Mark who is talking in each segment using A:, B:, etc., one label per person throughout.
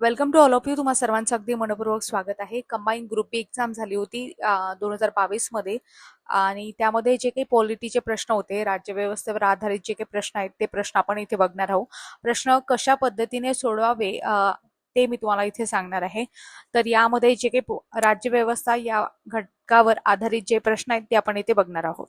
A: Welcome to all of you तुम्हाला सर्वांचं अगदी मनपूर्वक स्वागत आहे. कंबाईन ग्रुप बी एक्झाम झाली होती दोन हजार बावीसमध्ये आणि त्यामध्ये जे काही पॉलिटीचे प्रश्न होते राज्यव्यवस्थेवर आधारित जे काही प्रश्न आहेत ते प्रश्न आपण इथे बघणार आहोत. प्रश्न कशा पद्धतीने सोडवावे ते मी तुम्हाला इथे सांगणार आहे. तर यामध्ये जे काही राज्यव्यवस्था या घटकावर आधारित जे प्रश्न आहेत ते आपण इथे बघणार आहोत.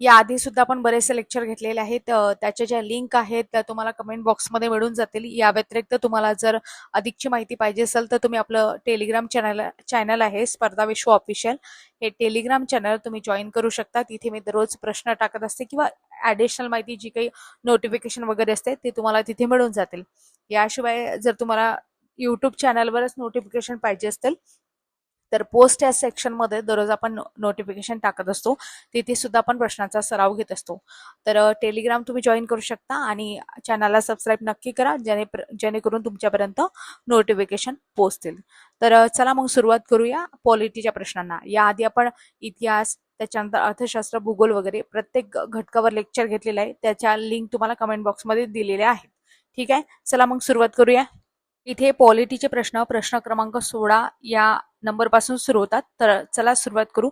A: याआधी सुद्धा आपण बरेचसे लेक्चर घेतलेले आहेत. त्याच्या ज्या लिंक आहेत त्या तुम्हाला कमेंट बॉक्समध्ये मिळून जातील. या व्यतिरिक्त तुम्हाला जर अधिकची माहिती पाहिजे असेल तर तुम्ही आपलं टेलिग्राम चॅनल चॅनल आहे स्पर्धा विश्व ऑफिशियल हे टेलिग्राम चॅनल तुम्ही जॉईन करू शकता. तिथे मी दररोज प्रश्न टाकत असते किंवा ॲडिशनल माहिती जी काही नोटिफिकेशन वगैरे असते ते तुम्हाला तिथे मिळून जातील. याशिवाय जर तुम्हाला यूट्यूब चॅनलवरच नोटिफिकेशन पाहिजे असतील तर पोस्ट या सेक्शनमध्ये दररोज आपण नोटिफिकेशन टाकत असतो. तिथे सुद्धा आपण प्रश्नांचा सराव घेत असतो. तर टेलिग्राम तुम्ही जॉईन करू शकता आणि चॅनलला सबस्क्राईब नक्की करा जेणे जेणेकरून तुमच्यापर्यंत नोटिफिकेशन पोहोचतील. तर चला मग सुरुवात करूया पॉलिटीच्या प्रश्नांना. याआधी आपण इतिहास त्याच्यानंतर अर्थशास्त्र भूगोल वगैरे प्रत्येक घटकावर लेक्चर घेतलेलं आहे. त्याच्या लिंक तुम्हाला कमेंट बॉक्समध्ये दिलेल्या आहेत. ठीक आहे? चला मग सुरुवात करूया. इथे पॉलिटीचे प्रश्न प्रश्न क्रमांक सोळा या नंबरपासून सुरू होतात. तर चला सुरुवात करू.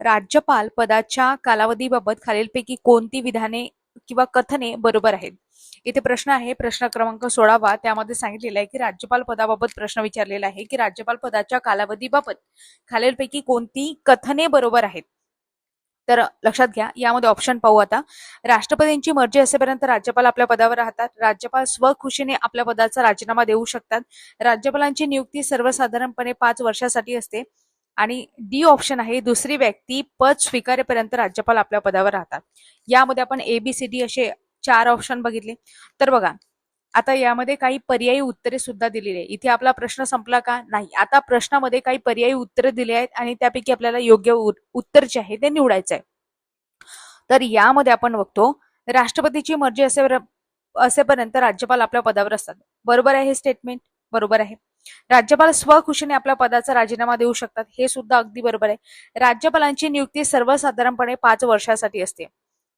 A: राज्यपाल पदाच्या कालावधीबाबत खालीलपैकी कोणती विधाने किंवा कथने बरोबर आहेत? इथे प्रश्न आहे प्रश्न क्रमांक सोळावा त्यामध्ये सांगितलेलं आहे की राज्यपाल पदाबाबत प्रश्न विचारलेला आहे की राज्यपाल पदाच्या कालावधीबाबत खालीलपैकी कोणती कथने बरोबर आहेत? तर लक्षात घ्या यामध्ये ऑप्शन पाहू आता. राष्ट्रपतींची मर्जी असेपर्यंत राज्यपाल आपल्या पदावर राहतात. राज्यपाल स्वखुशीने आपल्या पदाचा राजीनामा देऊ शकतात. राज्यपालांची नियुक्ती सर्वसाधारणपणे पाच वर्षासाठी असते. आणि डी ऑप्शन आहे दुसरी व्यक्ती पद स्वीकारेपर्यंत राज्यपाल आपल्या पदावर राहतात. यामध्ये आपण एबीसीडी असे चार ऑप्शन बघितले. तर बघा आता यामध्ये काही पर्यायी उत्तरे सुद्धा दिलेली आहे इथे आपला प्रश्न संपला का? नाही. आता प्रश्नामध्ये काही पर्यायी उत्तरे दिली आहेत आणि त्यापैकी आपल्याला योग्य उत्तर जे आहे ते निवडायचं आहे तर यामध्ये आपण बघतो राष्ट्रपतीची मर्जी असे असेपर्यंत राज्यपाल आपल्या पदावर असतात. बरोबर आहे हे स्टेटमेंट बरोबर आहे. राज्यपाल स्वखुशीने आपल्या पदाचा राजीनामा देऊ शकतात हे सुद्धा अगदी बरोबर आहे. राज्यपालांची नियुक्ती सर्वसाधारणपणे पाच वर्षासाठी असते.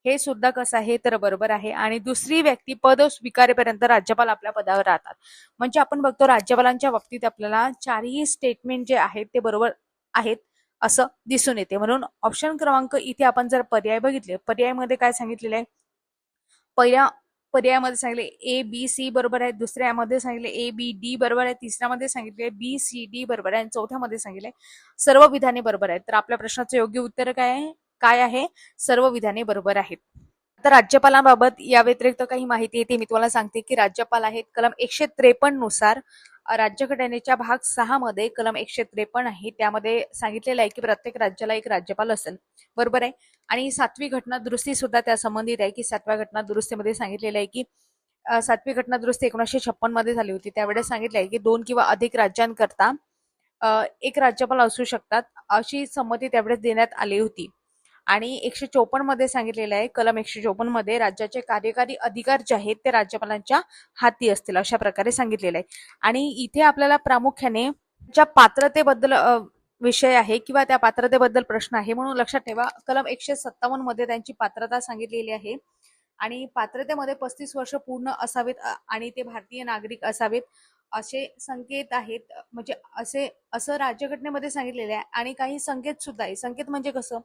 A: हे सुद्धा कसं आहे तर बरोबर आहे. आणि दुसरी व्यक्ती पद स्वीकारेपर्यंत राज्यपाल आपल्या पदावर राहतात. म्हणजे आपण बघतो राज्यपालांच्या बाबतीत आपल्याला चारही स्टेटमेंट जे आहेत ते बरोबर आहेत असं दिसून येते. म्हणून ऑप्शन क्रमांक इथे आपण जर पर्याय बघितले पर्यायमध्ये काय सांगितलेलं आहे? पहिल्या पर्यायामध्ये सांगितले ए बी सी बरोबर आहे. दुसऱ्यामध्ये सांगितले ए बी डी बरोबर आहे. तिसऱ्यामध्ये सांगितले बी सी डी बरोबर आहे. आणि चौथ्यामध्ये सांगितले सर्व विधाने बरोबर आहेत. तर आपल्या प्रश्नाचं योग्य उत्तर काय आहे? काय आहे? सर्व विधाने बरोबर आहेत. आता राज्यपालांबाबत या व्यतिरिक्त काही माहिती आहे ती मी तुम्हाला सांगते की राज्यपाल आहेत कलम एकशे त्रेपन्ननुसार राज्यघटनेच्या भाग सहा मध्ये कलम एकशे त्रेपन्न आहे. त्यामध्ये सांगितलेलं आहे की प्रत्येक राज्याला एक राज्यपाल असेल. बरोबर आहे? आणि सातवी घटना दुरुस्ती सुद्धा त्या संबंधित आहे की सातव्या घटना दुरुस्तीमध्ये सांगितलेलं आहे की सातवी घटना दुरुस्ती एकोणीसशे छप्पनमध्ये झाली होती. त्यावेळेस सांगितलं आहे की दोन किंवा अधिक राज्यांकरता एक राज्यपाल असू शकतात अशी संमती त्यावेळेस देण्यात आली होती. आणि एकशे चोपन्नमध्ये सांगितलेलं आहे कलम एकशे चोपन्नमध्ये राज्याचे कार्यकारी अधिकार जे आहेत ते राज्यपालांच्या हाती असतील अशा प्रकारे सांगितलेलं आहे. आणि इथे आपल्याला प्रामुख्याने ज्या पात्रतेबद्दल विषय आहे किंवा त्या पात्रतेबद्दल प्रश्न आहे म्हणून लक्षात ठेवा कलम एकशे सत्तावन्नमध्ये त्यांची पात्रता सांगितलेली आहे. आणि पात्रतेमध्ये पस्तीस वर्ष पूर्ण असावेत आणि ते भारतीय नागरिक असावेत असे संकेत आहेत म्हणजे असे असं राज्यघटनेमध्ये सांगितलेले आहे. आणि काही संकेत सुद्धा आहे. संकेत म्हणजे कसं?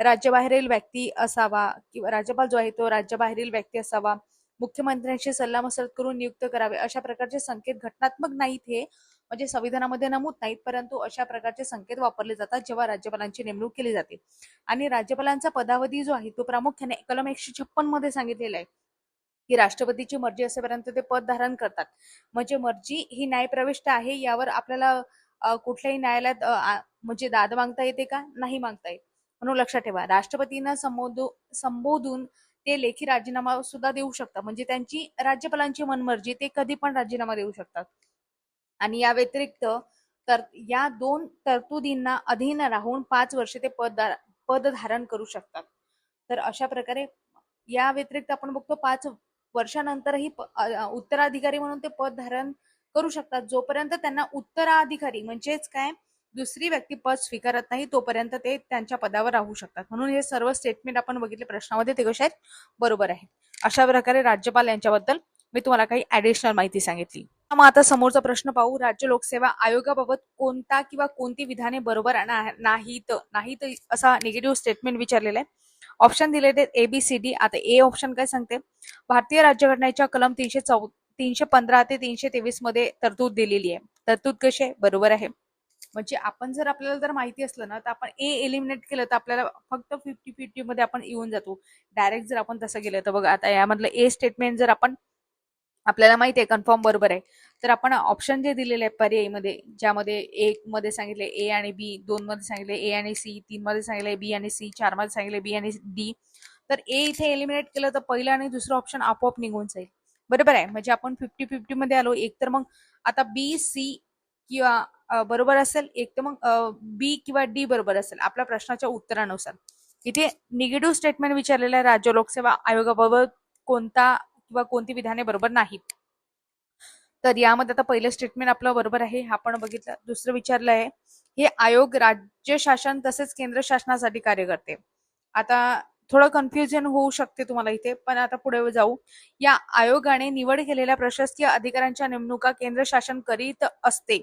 A: राज्याबाहेरील व्यक्ती असावा किंवा राज्यपाल जो आहे तो राज्याबाहेरील व्यक्ती असावा मुख्यमंत्र्यांशी सल्लामसलत करून नियुक्त करावे अशा प्रकारचे संकेत घटनात्मक नाहीत हे म्हणजे संविधानामध्ये नमूद नाहीत परंतु अशा प्रकारचे संकेत वापरले जातात जेव्हा राज्यपालांची नेमणूक केली जाते. आणि राज्यपालांचा पदावधी जो आहे तो प्रामुख्याने कलम एकशे छप्पनमध्ये सांगितलेला आहे की राष्ट्रपतीची मर्जी असेपर्यंत ते पद धारण करतात. म्हणजे मर्जी ही न्यायप्रविष्ट आहे यावर आपल्याला कुठल्याही न्यायालयात म्हणजे दाद मागता येते का? नाही मागता येत. म्हणून लक्षात ठेवा. राष्ट्रपतींना संबोधू संबोधून ते लेखी राजीनामा सुद्धा देऊ शकतात. म्हणजे त्यांची राज्यपालांची मनमर्जी ते कधी पण राजीनामा देऊ शकतात. आणि या व्यतिरिक्त तर या दोन तरतुदींना अधीन राहून पाच वर्षे ते पद पद धारण करू शकतात. तर अशा प्रकारे या व्यतिरिक्त आपण बघतो पाच वर्षानंतरही उत्तराधिकारी म्हणून ते पद धारण करू शकतात. जोपर्यंत त्यांना उत्तराधिकारी म्हणजेच काय? दुसरी व्यक्ती पद स्वीकारत नाही तोपर्यंत ते त्यांच्या पदावर राहू शकतात. म्हणून हे सर्व स्टेटमेंट आपण बघितले प्रश्नामध्ये. ते कसे आहेत? बरोबर आहे अशा प्रकारे राज्यपाल यांच्याबद्दल मी तुम्हाला काही ऍडिशनल माहिती सांगितली. मग आता समोरचा प्रश्न पाहू. राज्य लोकसेवा आयोगाबाबत कोणता किंवा कोणती विधाने बरोबर ना- नाहीत नाहीत असा निगेटिव्ह स्टेटमेंट विचारलेला आहे. ऑप्शन दिलेले ए बी सी डी आता ए ऑप्शन काय सांगते? भारतीय राज्यघटनेच्या कलम तीनशे चौ तीनशे पंधरा ते तीनशे तेवीसमध्ये तरतूद दिलेली आहे. तरतूद कशी आहे? बरोबर आहे. म्हणजे आपण जर आपल्याला जर माहिती असलं ना तर आपण ए एलिमिनेट केलं तर आपल्याला फक्त फिफ्टी फिफ्टी मध्ये आपण येऊन जातो. डायरेक्ट जर आपण तसं केलं तर बघा आता यामधलं ए स्टेटमेंट जर आपण आपल्याला माहिती आहे कन्फर्म बरोबर आहे. तर आपण ऑप्शन जे दिलेले आहे पर्यायीमध्ये ज्यामध्ये एक मध्ये सांगितले ए आणि बी दोन मध्ये सांगितले ए आणि सी तीन मध्ये सांगितले बी आणि सी चारमध्ये सांगितले बी आणि डी तर ए इथे एलिमिनेट केलं तर पहिलं आणि दुसरं ऑप्शन आपोआप निघून जाईल. बरोबर आहे? म्हणजे आपण फिफ्टी फिफ्टी मध्ये आलो एक तर मग आता बी सी किंवा बरोबर असेल एक तर मग बी किंवा डी बरोबर असेल आपल्या प्रश्नाच्या उत्तरानुसार. इथे निगेटिव्ह स्टेटमेंट विचारलेलं आहे राज्य लोकसेवा आयोगाबाबत कोणता किंवा कोणती विधाने बरोबर नाहीत. तर यामध्ये आता पहिलं स्टेटमेंट आपलं बरोबर आहे हा आपण बघितलं. दुसरं विचारलं आहे हे आयोग राज्य शासन तसेच केंद्र शासनासाठी कार्य करते. आता थोडं कन्फ्युजन होऊ शकते तुम्हाला इथे पण आता पुढे जाऊ. या आयोगाने निवड केलेल्या प्रशासकीय अधिकाऱ्यांच्या नेमणुका केंद्र शासन करीत असते.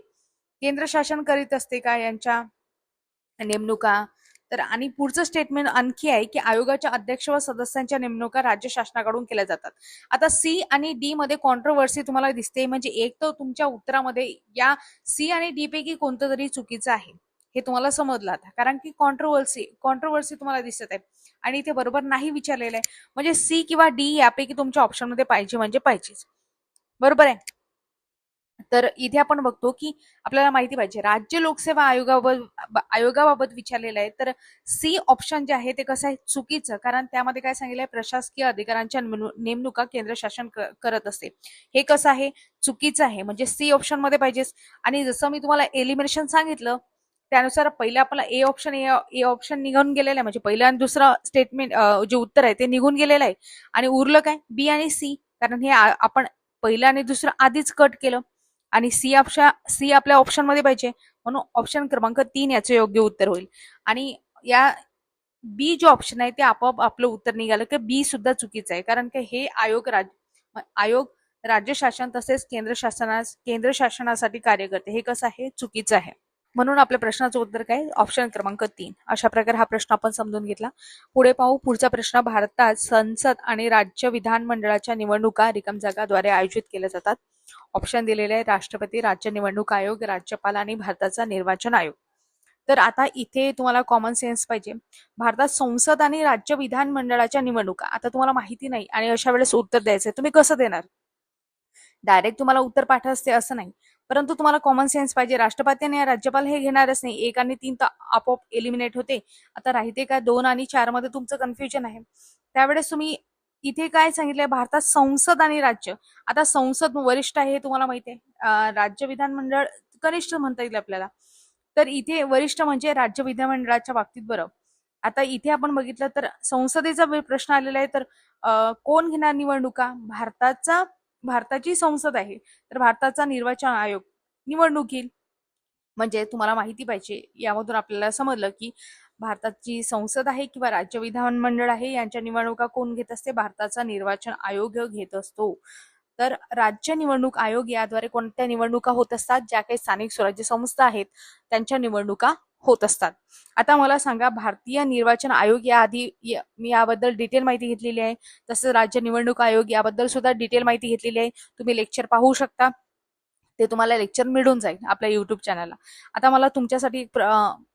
A: केंद्र शासन करीत असते का यांच्या नेमणुका? तर आणि पुढचं स्टेटमेंट आणखी आहे की आयोगाच्या अध्यक्ष व सदस्यांच्या नेमणुका राज्य शासनाकडून केल्या जातात. आता सी आणि डी मध्ये कॉन्ट्रोवर्सी तुम्हाला दिसते म्हणजे एक तर तुमच्या उत्तरामध्ये या सी आणि डी पैकी कोणतं तरी चुकीचं आहे हे तुम्हाला समजलं आता. कारण की कॉन्ट्रोवर्सी कॉन्ट्रोवर्सी तुम्हाला दिसत आहे. आणि इथे बरोबर नाही विचारलेलं आहे. म्हणजे सी किंवा डी यापैकी तुमच्या ऑप्शनमध्ये पाहिजे म्हणजे पाहिजेच. बरोबर आहे? तर इथे आपण बघतो की आपल्याला माहिती पाहिजे. राज्य लोकसेवा आयोगाबाबत आयोगाबाबत विचारलेलं आहे. तर सी ऑप्शन जे आहे ते कसं आहे? चुकीचं. कारण त्यामध्ये काय सांगितलं आहे? प्रशासकीय अधिकाऱ्यांच्या नेमणुका केंद्र शासन करत असते. हे कसं आहे? चुकीचं आहे. म्हणजे सी ऑप्शनमध्ये पाहिजेच. आणि जसं मी तुम्हाला एलिमिनेशन सांगितलं त्यानुसार पहिलं आपला ए ऑप्शन ए ऑप्शन निघून गेलेलं आहे. म्हणजे पहिलं आणि दुसरं स्टेटमेंट जे उत्तर आहे ते निघून गेलेलं आहे. आणि उरलं काय? बी आणि सी. कारण हे आपण पहिलं आणि दुसरं आधीच कट केलं. आणि सी ऑप्शन सी आपल्या ऑप्शनमध्ये पाहिजे. म्हणून ऑप्शन क्रमांक तीन याचे योग्य उत्तर होईल. आणि या बी जे ऑप्शन आहे ते आपोआप आपलं उत्तर निघालं की बी सुद्धा चुकीचं आहे. कारण की हे आयोग राज आयोग राज्य शासन तसेच केंद्र शासनास केंद्र शासनासाठी कार्य करते. हे कसं आहे? चुकीचं आहे. म्हणून आपल्या प्रश्नाचं उत्तर काय? ऑप्शन क्रमांक तीन. अशा प्रकारे हा प्रश्न आपण समजून घेतला. पुढे पाहू. पुढचा प्रश्न भारतात संसद आणि राज्य विधानमंडळाच्या निवडणुका रिकम जागाद्वारे आयोजित केल्या जातात. ऑप्शन दिलेले आहे राष्ट्रपती राज्य निवडणूक आयोग राज्यपाल आणि भारताचा निर्वाचन आयोग. तर आता इथे तुम्हाला कॉमन सेन्स पाहिजे. भारतात संसद आणि राज्य विधानमंडळाच्या निवडणुका. आता तुम्हाला माहिती नाही आणि अशा वेळेस उत्तर द्यायचंय. तुम्ही कसं देणार? डायरेक्ट तुम्हाला उत्तर पाठ असते असं नाही. परंतु तुम्हाला कॉमन सेन्स पाहिजे. राष्ट्रपती आणि राज्यपाल हे घेणारच नाही. एक आणि तीन तर आपोआप एलिमिनेट होते. आता राहते का दोन आणि चारमध्ये तुमचं कन्फ्युजन आहे. त्यावेळेस तुम्ही इथे काय सांगितलंय? भारतात संसद आणि राज्य. आता संसद वरिष्ठ आहे हे तुम्हाला माहिती आहे. राज्य विधानमंडळ कनिष्ठ म्हणता येईल आपल्याला. तर इथे वरिष्ठ म्हणजे राज्य विधानमंडळाच्या बाबतीत बरं. आता इथे आपण बघितलं तर संसदेचा प्रश्न आलेला आहे. तर कोण घेणार निवडणुका? भारताचा भारताची संसद आहे. तर भारताचा निर्वाचन आयोग निवडणूक घेईल म्हणजे तुम्हाला माहिती पाहिजे. यामधून आपल्याला समजलं की भारताची संसद आहे किंवा राज्य विधानमंडळ आहे यांच्या निवडणुका कोण घेत असते? भारताचा निर्वाचन आयोग घेत असतो. तर राज्य निवडणूक आयोग याद्वारे कोणत्या निवडणुका होत असतात? ज्या काही स्थानिक स्वराज्य संस्था आहेत त्यांच्या निवडणुका होत असतात. आता मला सांगा भारतीय निर्वाचन आयोग याआधी या- मी याबद्दल डिटेल माहिती घेतलेली आहे. तसंच राज्य निवडणूक आयोग याबद्दल सुद्धा डिटेल माहिती घेतलेली आहे. तुम्ही लेक्चर पाहू शकता. ते तुम्हाला लेक्चर मिळून जाईल आपल्या युट्यूब चॅनलला आता मला तुमच्यासाठी एक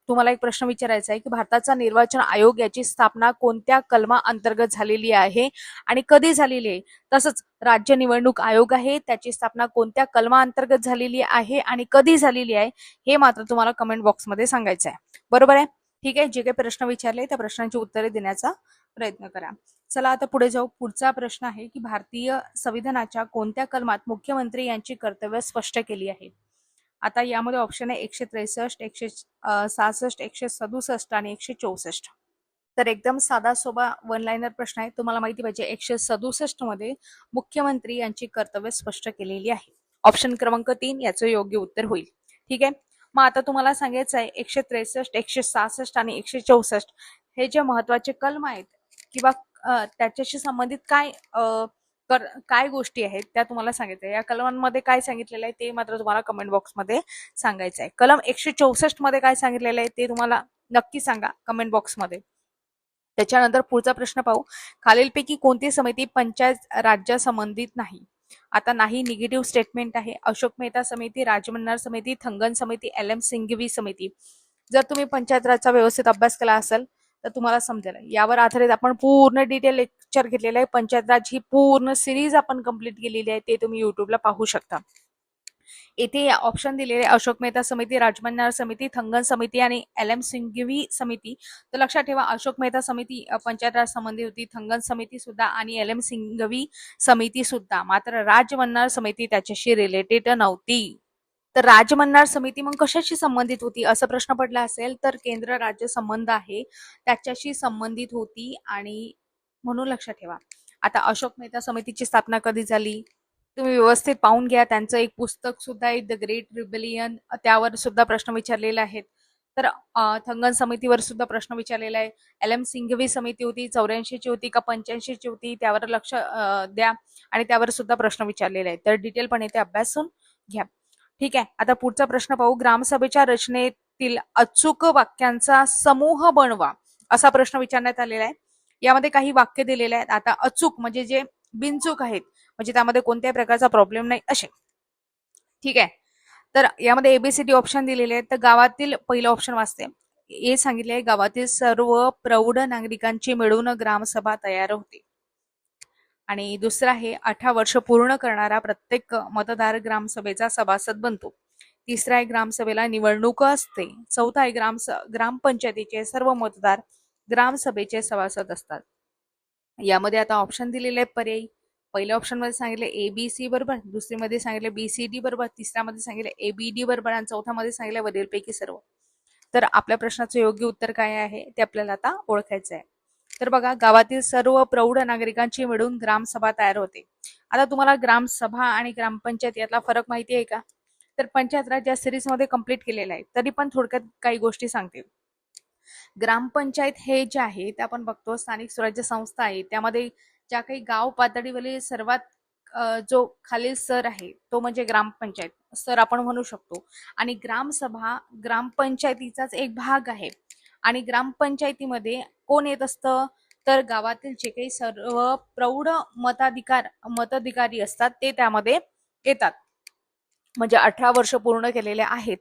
A: तुम्हाला एक प्रश्न विचारायचा आहे की भारताचा निर्वाचन आयोग याची स्थापना कोणत्या कलमा अंतर्गत झालेली आहे आणि कधी झालेली आहे? तसंच राज्य निवडणूक आयोग आहे त्याची स्थापना कोणत्या कलमा अंतर्गत झालेली आहे आणि कधी झालेली आहे हे मात्र तुम्हाला कमेंट बॉक्समध्ये सांगायचं आहे. बरोबर आहे? ठीक आहे? जे काही प्रश्न विचारले त्या प्रश्नांची उत्तरे देण्याचा प्रयत्न करा. चला आता पुढे जाऊ. पुढचा प्रश्न आहे की भारतीय संविधानाच्या कोणत्या कलमात मुख्यमंत्री यांची कर्तव्य स्पष्ट केली आहेत आता यामध्ये ऑप्शन आहे एकशे त्रेसष्ट एकशे सहासष्ट एकशे सदुसष्ट आणि एकशे चौसष्ट. तर एकदम साधा सोबा वन लाईनर प्रश्न आहे. तुम्हाला माहिती पाहिजे एकशे सदुसष्टमध्ये मुख्यमंत्री यांची कर्तव्य स्पष्ट केलेली आहे. ऑप्शन क्रमांक तीन याचं योग्य उत्तर होईल. ठीक आहे? मग आता तुम्हाला सांगायचं आहे एकशे त्रेसष्ट एकशे सहासष्ट आणि एकशे चौसष्ट हे जे महत्त्वाचे कलम आहेत किंवा त्याच्याशी संबंधित काय कर काय गोष्टी आहेत त्या तुम्हाला सांगितल्या या कलमांमध्ये काय सांगितलेलं आहे ते मात्र तुम्हाला कमेंट बॉक्समध्ये सांगायचं आहे. कलम एकशे चौसष्टमध्ये काय सांगितलेलं आहे ते तुम्हाला नक्की सांगा कमेंट बॉक्समध्ये त्याच्यानंतर पुढचा प्रश्न पाहू. खालीलपैकी कोणती समिती पंचायत राज्या संबंधित नाही? आता नाही निगेटिव्ह स्टेटमेंट आहे. अशोक मेहता समिती राजमन्नार समिती थंगन समिती एल एम सिंघवी समिती. जर तुम्ही पंचायत राजचा व्यवस्थित अभ्यास केला असेल तर तुम्हाला समजेल. यावर आधारित आपण पूर्ण डिटेल लेक्चर घेतलेलं आहे. पंचायत राज ही पूर्ण सिरीज आपण कंप्लीट केलेली आहे. ते तुम्ही युट्यूबला पाहू शकता. येथे ऑप्शन दिलेले अशोक मेहता समिती राजमन्नार समिती थंगन समिती आणि एल एम सिंघवी समिती. तर लक्षात ठेवा अशोक मेहता समिती पंचायत राज संबंधी होती. थंगन समिती सुद्धा आणि एल एम सिंघवी समिती सुद्धा. मात्र राजमन्नार समिती त्याच्याशी रिलेटेड नव्हती. तर राजमन्नार समिती मग कशाशी संबंधित होती? असं प्रश्न पडला असेल तर केंद्र राज्य संबंध आहे त्याच्याशी संबंधित होती आणि म्हणून लक्षात ठेवा. आता अशोक मेहता समितीची स्थापना कधी झाली? तुम्ही व्यवस्थित पाहून घ्या. त्यांचं एक पुस्तक सुद्धा आहे द ग्रेट रिबेलियन त्यावर सुद्धा प्रश्न विचारलेले आहेत. तर थंगन समितीवर सुद्धा प्रश्न विचारलेला आहे. एल एम सिंघवी समिती होती चौऱ्याऐंशीची होती का पंच्याऐंशीची होती? त्यावर लक्ष द्या. आणि त्यावर सुद्धा प्रश्न विचारलेला आहे तर डिटेलपणे ते अभ्यासून घ्या. ठीक आहे आता पुढचा प्रश्न पाहू. ग्रामसभेच्या रचनेतील अचूक वाक्यांचा समूह बनवा असा प्रश्न विचारण्यात आलेला आहे. यामध्ये काही वाक्य दिलेले आहेत. आता अचूक म्हणजे जे बिनचूक आहेत म्हणजे त्यामध्ये कोणत्याही प्रकारचा प्रॉब्लेम नाही असे. ठीक आहे तर यामध्ये एबीसीडी ऑप्शन दिलेले आहेत. तर गावातील पहिलं ऑप्शन वाचते. हे सांगितले गावातील सर्व प्रौढ नागरिकांची मिळून ग्रामसभा तयार होते. आणि दुसरं आहे अठरा वर्ष पूर्ण करणारा प्रत्येक मतदार ग्रामसभेचा सभासद बनतो. तिसरा आहे ग्रामसभेला निवडणूक असते. चौथा आहे ग्राम ग्रामपंचायतीचे सर्व मतदार ग्रामसभेचे सभासद असतात. यामध्ये आता ऑप्शन दिलेले आहे पर्यायी. पहिल्या ऑप्शनमध्ये सांगितले ए बी सी बरोबर. दुसरीमध्ये सांगितले बी सी डी बरोबर. तिसऱ्यामध्ये सांगितले ए बी डी बरोबर. आणि चौथ्यामध्ये सांगितले वरीलपैकी सर्व. तर आपल्या प्रश्नाचं योग्य उत्तर काय आहे ते आपल्याला आता ओळखायचं आहे. तर बघा गावातील सर्व प्रौढ नागरिकांची मिळून ग्रामसभा तयार होते. आता तुम्हाला ग्रामसभा आणि ग्रामपंचायत यातला फरक माहिती आहे का? तर पंचायत राज या सिरीजमध्ये कंप्लीट केलेला आहे. तरी पण थोडक्यात काही गोष्टी सांगते. ग्रामपंचायत हे जे आहे ते आपण बघतो स्थानिक स्वराज्य संस्था आहे. त्यामध्ये ज्या काही गाव पातळीवरील सर्वात जो खालील स्तर आहे तो म्हणजे ग्रामपंचायत. स्तर आपण म्हणू शकतो. आणि ग्रामसभा ग्रामपंचायतीचाच एक भाग आहे. आणि ग्रामपंचायतीमध्ये कोण येत असतं? तर गावातील जे काही सर्व प्रौढ मताधिकार मताधिकारी असतात ते त्यामध्ये येतात. म्हणजे अठरा वर्ष पूर्ण केलेले आहेत.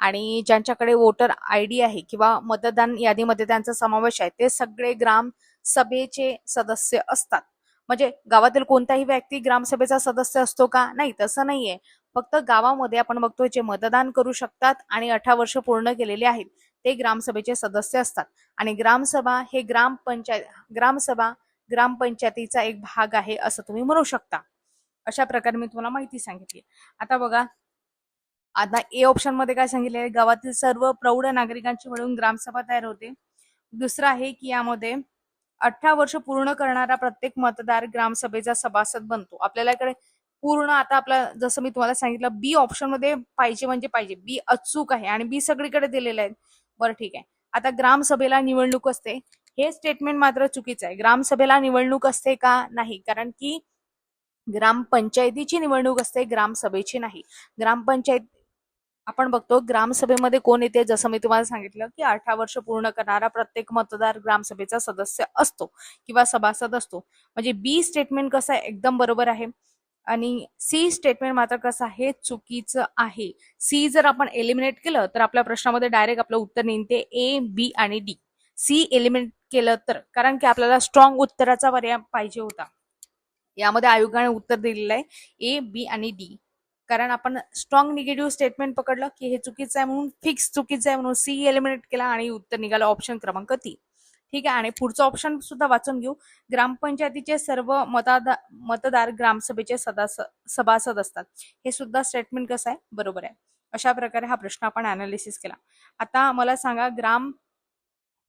A: आणि ज्यांच्याकडे वोटर आय डी आहे किंवा मतदान यादीमध्ये त्यांचा समावेश आहे ते सगळे ग्राम सभेचे सदस्य असतात. म्हणजे गावातील कोणताही व्यक्ती ग्रामसभेचा सदस्य असतो का? नाही तसं नाहीये. फक्त गावामध्ये आपण बघतो जे मतदान करू शकतात आणि अठरा वर्ष पूर्ण केलेले आहेत. ते ग्रामसभेचे सदस्य असतात. आणि ग्रामसभा हे ग्रामपंचायत ग्रामसभा ग्रामपंचायतीचा एक भाग आहे असं तुम्ही म्हणू शकता. अशा प्रकारे मी तुम्हाला माहिती सांगितली. आता बघा आता ए ऑप्शनमध्ये काय सांगितले आहे? गावातील सर्व प्रौढ नागरिकांची मिळून ग्रामसभा तयार होते. दुसरं आहे की यामध्ये अठरा वर्ष पूर्ण करणारा प्रत्येक मतदार ग्रामसभेचा सभासद बनतो. आपल्याला इकडे पूर्ण आता आपला जसं मी तुम्हाला सांगितलं बी ऑप्शनमध्ये पाहिजे म्हणजे पाहिजे. बी अचूक आहे आणि बी सगळीकडे दिलेलं आहे बरं ठीक आहे. आता ग्रामसभेला निवडणूक असते. हे स्टेटमेंट मात्र चुकीचं आहे. ग्रामसभेला निवडणूक असते का? नाही. कारण की ग्रामपंचायतीची निवडणूक असते ग्रामसभेची नाही. ग्रामपंचायत आपण बघतो ग्रामसभेमध्ये कोण येते? जसं मी तुम्हाला सांगितलं की अठरा वर्ष पूर्ण करणारा प्रत्येक मतदार ग्रामसभेचा सदस्य असतो किंवा सभासद असतो. म्हणजे बी स्टेटमेंट कसं आहे? एकदम बरोबर आहे. आणि सी स्टेटमेंट मात्र कसं आहे? चुकीचं आहे. सी जर आपण एलिमिनेट केलं तर आपल्या प्रश्नामध्ये डायरेक्ट आपलं उत्तर निघते ए बी आणि डी सी एलिमिनेट केलं तर कारण की आपल्याला स्ट्रॉंग उत्तराचा पर्याय पाहिजे होता. यामध्ये आयोगाने उत्तर दिलेलं आहे ए बी आणि डी कारण आपण स्ट्रॉंग निगेटिव्ह स्टेटमेंट पकडलं की हे चुकीचं आहे म्हणून फिक्स चुकीचं आहे म्हणून सी एलिमिनेट केला आणि उत्तर निघालं ऑप्शन क्रमांक तीन. ठीक आहे? आणि पुढचं ऑप्शन सुद्धा वाचून घेऊ. ग्रामपंचायतीचे सर्व मतदार मतदार ग्रामसभेचे सदास सभासद असतात. हे सुद्धा स्टेटमेंट कसं आहे? बरोबर आहे. अशा प्रकारे हा प्रश्न आपण अनालिसिस केला. आता मला सांगा ग्राम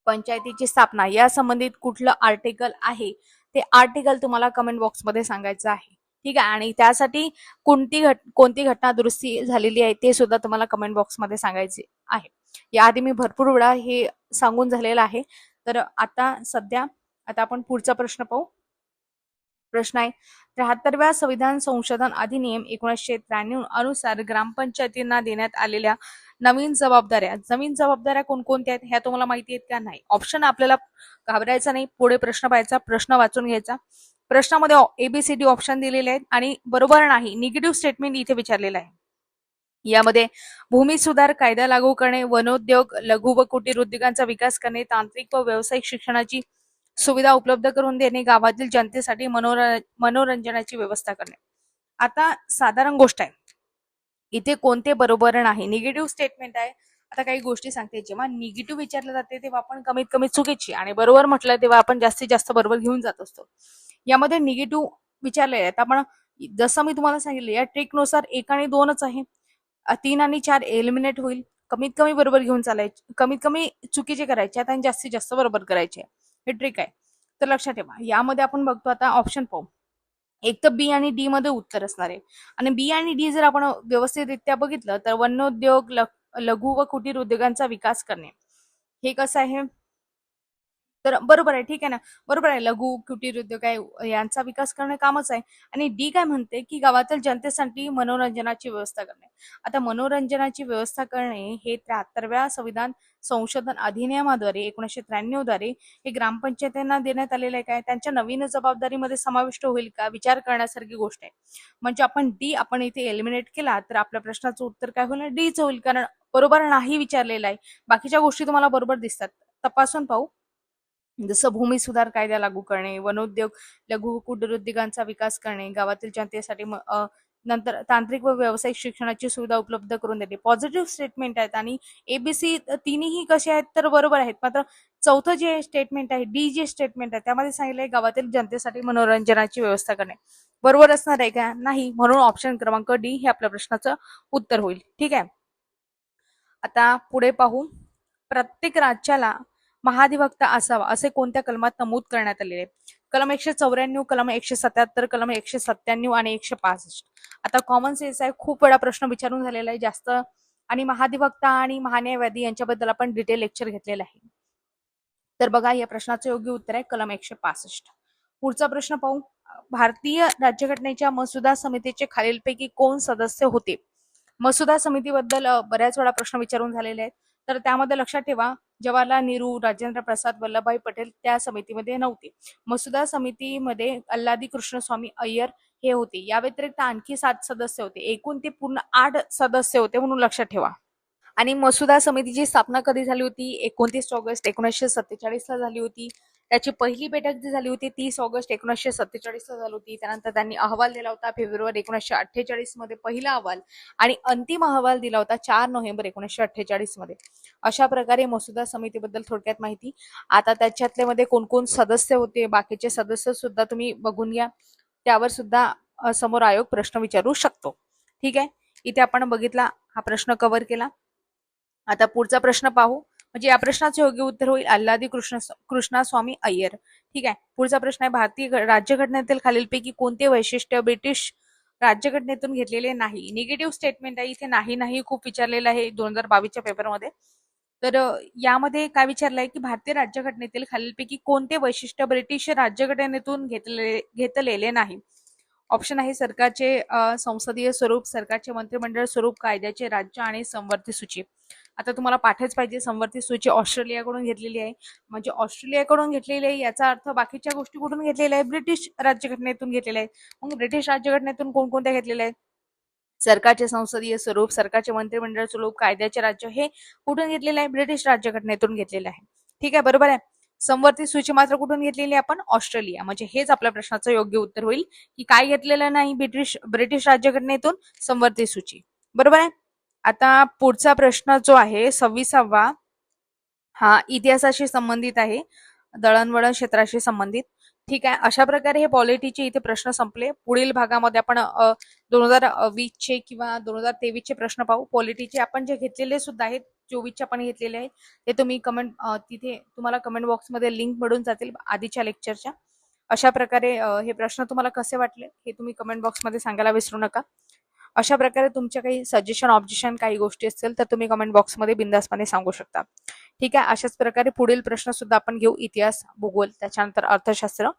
A: पंचायतीची स्थापना या संबंधित कुठलं आर्टिकल आहे? ते आर्टिकल तुम्हाला कमेंट बॉक्समध्ये सांगायचं आहे. ठीक आहे? आणि त्यासाठी कोणती घट कोणती घटना दुरुस्ती झालेली आहे ते सुद्धा तुम्हाला कमेंट बॉक्समध्ये सांगायचे आहे. याआधी मी भरपूर वेळा हे सांगून झालेलं आहे. तर आता सध्या आता आपण पुढचा प्रश्न पाहू. प्रश्न आहे त्र्याहत्तरव्या संविधान संशोधन अधिनियम एकोणीसशे त्र्याण्णव अनुसार ग्रामपंचायतींना देण्यात आलेल्या नवीन जबाबदाऱ्या नवीन जबाबदाऱ्या कोणकोणत्या आहेत ह्या तुम्हाला माहिती आहेत का नाही? ऑप्शन आपल्याला घाबरायचा नाही पुढे प्रश्न पाहायचा प्रश्न वाचून घ्यायचा. प्रश्नामध्ये एबीसीडी ऑप्शन दिलेले आहेत आणि बरोबर नाही निगेटिव्ह स्टेटमेंट इथे विचारलेलं आहे. यामध्ये भूमी सुधार कायदा लागू करणे वनोद्योग लघु व कुटीर उद्योगांचा विकास करणे तांत्रिक व व्यावसायिक शिक्षणाची सुविधा उपलब्ध करून देणे गावातील जनतेसाठी मनोर मनोरंजनाची व्यवस्था करणे. आता साधारण गोष्ट आहे. इथे कोणते बरोबर नाही. निगेटिव्ह स्टेटमेंट आहे. आता काही गोष्टी सांगते. जेव्हा निगेटिव्ह विचारलं जाते तेव्हा आपण कमीत कमी चुकीची आणि बरोबर म्हटलं तेव्हा आपण जास्तीत जास्त बरोबर घेऊन जात असतो. यामध्ये निगेटिव्ह विचारले आहेत. आपण जसं मी तुम्हाला सांगितलं या ट्रिकनुसार एक आणि दोनच आहे. तीन आणि चार एलिमिनेट होईल. कमीत कमी बरोबर घेऊन चालायचे कमीत कमी चुकीचे करायचे आणि जास्तीत जास्त बरोबर करायचे हे ट्रिक आहे. तर लक्षात ठेवा यामध्ये आपण बघतो आता ऑप्शन पाहू. एक तर बी आणि डी मध्ये उत्तर असणार आहे. आणि बी आणि डी जर आपण व्यवस्थितरित्या बघितलं तर वनोद्योग ल- लघु व कुटीर उद्योगांचा विकास करणे. हे कसं आहे? तर बरोबर आहे ठीक आहे ना? बरोबर आहे लघु कुटीर उद्योग आहे यांचा विकास करणे कामच आहे. आणि डी काय म्हणते की गावातील जनतेसाठी मनोरंजनाची व्यवस्था करणे. आता मनोरंजनाची व्यवस्था करणे हे त्र्याहत्तरव्या संविधान संशोधन अधिनियमाद्वारे एकोणीसशे त्र्याण्णवद्वारे हे ग्रामपंचायतींना देण्यात आलेलं आहे. काय त्यांच्या नवीन जबाबदारीमध्ये समाविष्ट होईल का? विचार करण्यासारखी गोष्ट आहे. म्हणजे आपण डी आपण इथे एलिमिनेट केला तर आपल्या प्रश्नाचं उत्तर काय होईल? डीच होईल. कारण बरोबर नाही विचारलेलं आहे. बाकीच्या गोष्टी तुम्हाला बरोबर दिसतात. तपासून पाहू. जसं भूमी सुधार कायदा लागू करणे वनोद्योग लघु कुटीर उद्योगांचा विकास करणे गावातील जनतेसाठी नंतर तांत्रिक व व्यावसायिक शिक्षणाची सुविधा उपलब्ध करून देणे. पॉझिटिव्ह स्टेटमेंट आहेत आणि एबीसी तिन्ही कसे आहेत तर बरोबर आहेत. मात्र चौथं जे स्टेटमेंट आहे डी जे स्टेटमेंट आहे त्यामध्ये सांगितलंय गावातील जनतेसाठी मनोरंजनाची व्यवस्था करणे. बरोबर असणार आहे का? नाही. म्हणून ऑप्शन क्रमांक डी हे आपल्या प्रश्नाचं उत्तर होईल. ठीक आहे? आता पुढे पाहू. प्रत्येक राज्याला महाधिवक्ता असावा असे कोणत्या कलमात नमूद करण्यात आलेले कलम एकशे चौऱ्याण्णव कलम एकशे सत्याहत्तर कलम एकशे सत्त्याण्णव आणि एकशे पासष्ट. आता कॉमन सेन्स आहे खूप वेळा प्रश्न विचारून झालेला आहे जास्त. आणि महाधिवक्ता आणि महान्यायवादी यांच्याबद्दल आपण डिटेल लेक्चर घेतलेलं आहे. तर बघा या प्रश्नाचं योग्य उत्तर आहे कलम एकशे पासष्ट. पुढचा प्रश्न पाहू. भारतीय राज्यघटनेच्या मसुदा समितीचे खालीलपैकी कोण सदस्य होते? मसुदा समितीबद्दल बऱ्याच वेळा प्रश्न विचारून झालेले आहेत. तर त्यामध्ये लक्षात ठेवा जवाहरलाल नेहरू राजेंद्र प्रसाद वल्लभभाई पटेल त्या समितीमध्ये नव्हते. मसुदा समितीमध्ये अल्लादी कृष्णस्वामी अय्यर हे होते. या व्यतिरिक्त आणखी सात सदस्य होते. एकूण ते पूर्ण आठ सदस्य होते म्हणून लक्षात ठेवा. आणि मसुदा समितीची स्थापना कधी झाली होती? एकोणतीस ऑगस्ट एकोणीसशे सत्तेचाळीस ला झाली होती. त्याची पहिली बैठक जी झाली होती तीस ऑगस्ट एकोणीसशे सत्तेचाळीस ला झाली होती. त्यानंतर त्यांनी अहवाल दिला होता फेब्रुवारी एकोणीसशे अठ्ठेचाळीसमध्ये पहिला अहवाल आणि अंतिम अहवाल दिला होता चार नोव्हेंबर एकोणीसशे अठ्ठेचाळीसमध्ये अशा प्रकारे मसुदा समितीबद्दल थोडक्यात माहिती. आता त्याच्यातले मध्ये कोणकोण सदस्य होते बाकीचे सदस्य सुद्धा तुम्ही बघून घ्या. त्यावर सुद्धा समोर आयोग प्रश्न विचारू शकतो. ठीक आहे? इथे आपण बघितला हा प्रश्न कव्हर केला. आता पुढचा प्रश्न पाहू. म्हणजे या प्रश्नाचे योग्य उत्तर होईल अल्लादी कृष्ण कृष्णास्वामी अय्यर. ठीक आहे? पुढचा प्रश्न आहे भारतीय राज्यघटनेतील खालीलपैकी कोणते वैशिष्ट्य ब्रिटिश राज्यघटनेतून घेतलेले नाही? निगेटिव्ह स्टेटमेंट आहे इथे नाही नाही खूप विचारलेलं आहे दोन हजार बावीसच्या पेपरमध्ये तर यामध्ये काय विचारलंय की भारतीय राज्यघटनेतील खालीलपैकी कोणते वैशिष्ट्य ब्रिटिश राज्यघटनेतून घेतले घेतलेले नाही? ऑप्शन आहे सरकारचे संसदीय स्वरूप सरकारचे मंत्रिमंडळ स्वरूप कायद्याचे राज्य आणि संवर्ती सूची. आता तुम्हाला पाठच पाहिजे संवर्ती सूची ऑस्ट्रेलियाकडून घेतलेली आहे. म्हणजे ऑस्ट्रेलियाकडून घेतलेली आहे याचा अर्थ बाकीच्या गोष्टी कुठून घेतलेल्या आहे ब्रिटिश राज्यघटनेतून घेतलेल्या आहेत. मग ब्रिटिश राज्यघटनेतून कोणकोणत्या घेतलेल्या आहेत? सरकारचे संसदीय स्वरूप सरकारचे मंत्रिमंडळ स्वरूप कायद्याचे राज्य हे कुठून घेतलेलं आहे? ब्रिटिश राज्यघटनेतून घेतलेलं आहे. ठीक आहे बरोबर आहे? समवर्ती सूची मात्र कुठून घेतलेली आपण? ऑस्ट्रेलिया. म्हणजे हेच आपल्या प्रश्नाचं योग्य उत्तर होईल की काय घेतलेलं नाही ब्रिटिश ब्रिटिश राज्यघटनेतून समवर्ती सूची. बरोबर आहे? आता पुढचा प्रश्न जो आहे सव्वीसावा हा इतिहासाशी संबंधित आहे. दळणवळण क्षेत्राशी संबंधित. ठीक आहे? अशा प्रकारे हे पॉलिटीचे इथे प्रश्न संपले. पुढील भागामध्ये आपण दोन हजार वीसचे किंवा दोन हजार तेवीसचे प्रश्न पाहू. पॉलिटीचे आपण जे घेतलेले सुद्धा आहेत चोवीसच्या पण घेतलेले आहेत. ते तुम्ही कमेंट तिथे तुम्हाला कमेंट बॉक्समध्ये लिंक मिळून जातील आधीच्या लेक्चरच्या अशा प्रकारे हे प्रश्न तुम्हाला कसे वाटले हे तुम्ही कमेंट बॉक्समध्ये सांगायला विसरू नका. अशा प्रकारे तुमच्या काही सजेशन ऑब्जेक्शन काही गोष्टी असतील तर तुम्ही कमेंट बॉक्समध्ये बिंदासपणे सांगू शकता. ठीक आहे? अशाच प्रकारे पुढील प्रश्न सुद्धा आपण घेऊ. इतिहास भूगोल त्याच्यानंतर अर्थशास्त्र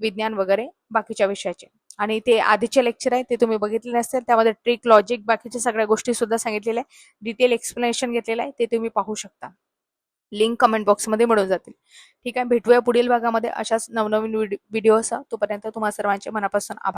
A: विज्ञान वगैरे बाकीच्या विषयाचे. आणि ते आधीचे लेक्चर आहे ते तुम्ही बघितले नसतील त्यामध्ये ट्रिक लॉजिक बाकीच्या सगळ्या गोष्टी सुद्धा सांगितलेल्या आहे डिटेल एक्सप्लेनेशन घेतलेलं आहे ते तुम्ही पाहू शकता. लिंक कमेंट बॉक्समध्ये मिळून जातील. ठीक आहे भेटूया पुढील भागामध्ये अशाच नवनवीन व्हिडिओ तोपर्यंत तुम्हाला सर्वांचे मनापासून आभार.